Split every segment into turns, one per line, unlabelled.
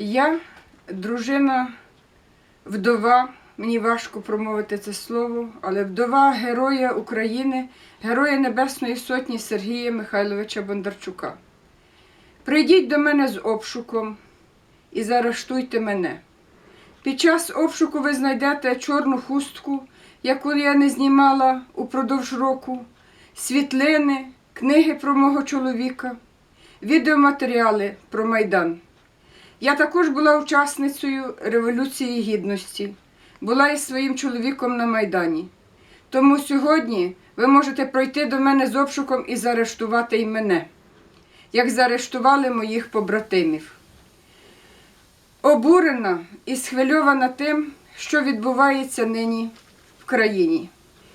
Я дружина, вдова, мені важко промовити це слово, але вдова Героя України, Героя Небесної Сотні Сергія Михайловича Бондарчука. Прийдіть до мене з обшуком і заарештуйте мене. Під час обшуку ви знайдете чорну хустку, яку я не знімала упродовж року, світлини, книги про мого чоловіка, відеоматеріали про Майдан. Я також була учасницею Революції Гідності, була із своїм чоловіком на Майдані. Тому сьогодні ви можете пройти до мене з обшуком і заарештувати і мене, як заарештували моїх побратимів. Обурена і схвильована тим, що відбувається нині в країні.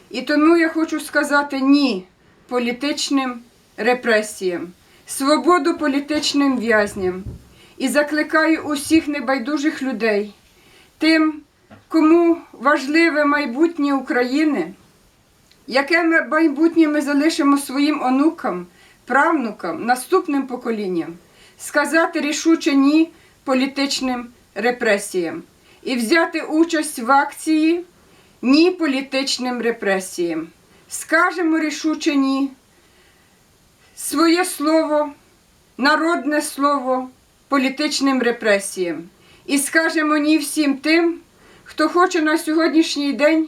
І тому я хочу сказати ні політичним репресіям, свободу політичним в'язням і закликаю усіх небайдужих людей, тим, кому важливе майбутнє України, яке ми- майбутнє ми залишимо своїм онукам, правнукам, наступним поколінням, сказати рішуче ні політичним репресіям і взяти участь в акції ні політичним репресіям. Скажемо рішуче ні. Своє слово, народне слово політичним репресіям. І скажемо ні всім тим, хто хоче на сьогоднішній день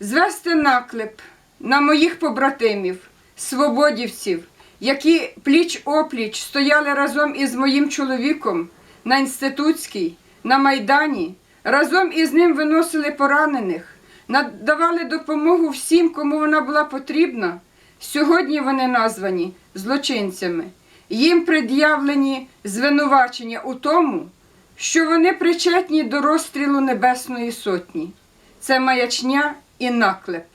звести наклеп на моїх побратимів, свободівців, які пліч опліч стояли разом із моїм чоловіком на інститутській, на Майдані, разом із ним виносили поранених, надавали допомогу всім, кому вона була потрібна. Сьогодні вони названі злочинцями. Їм пред'явлені звинувачення у тому, що вони причетні до розстрілу Небесної Сотні. Це маячня і наклеп.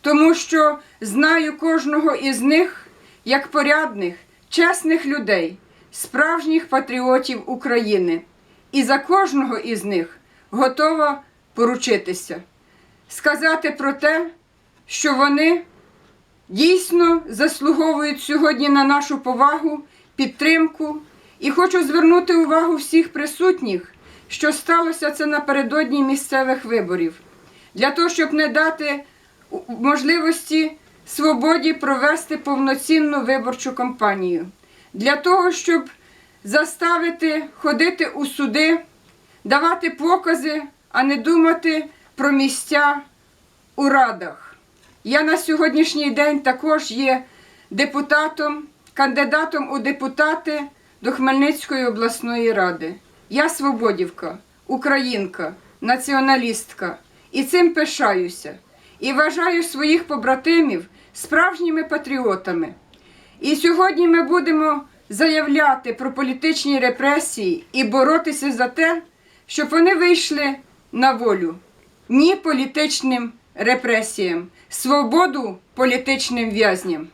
Тому що знаю кожного із них як порядних, чесних людей, справжніх патріотів України. І за кожного із них готова поручитися, сказати про те, що вони дійсно заслуговують сьогодні на нашу повагу, підтримку. І хочу звернути увагу всіх присутніх, що сталося це напередодні місцевих виборів, для того, щоб не дати можливості свободі провести повноцінну виборчу кампанію, для того, щоб заставити ходити у суди, давати покази, а не думати про місця у радах. Я на сьогоднішній день також є депутатом, кандидатом у депутати до Хмельницької обласної ради. Я свободівка, українка, націоналістка. І цим пишаюся. І вважаю своїх побратимів справжніми патріотами. І сьогодні ми будемо заявляти про політичні репресії і боротися за те, щоб вони вийшли на волю. Ні політичним репресіям, свободу політичним в'язням.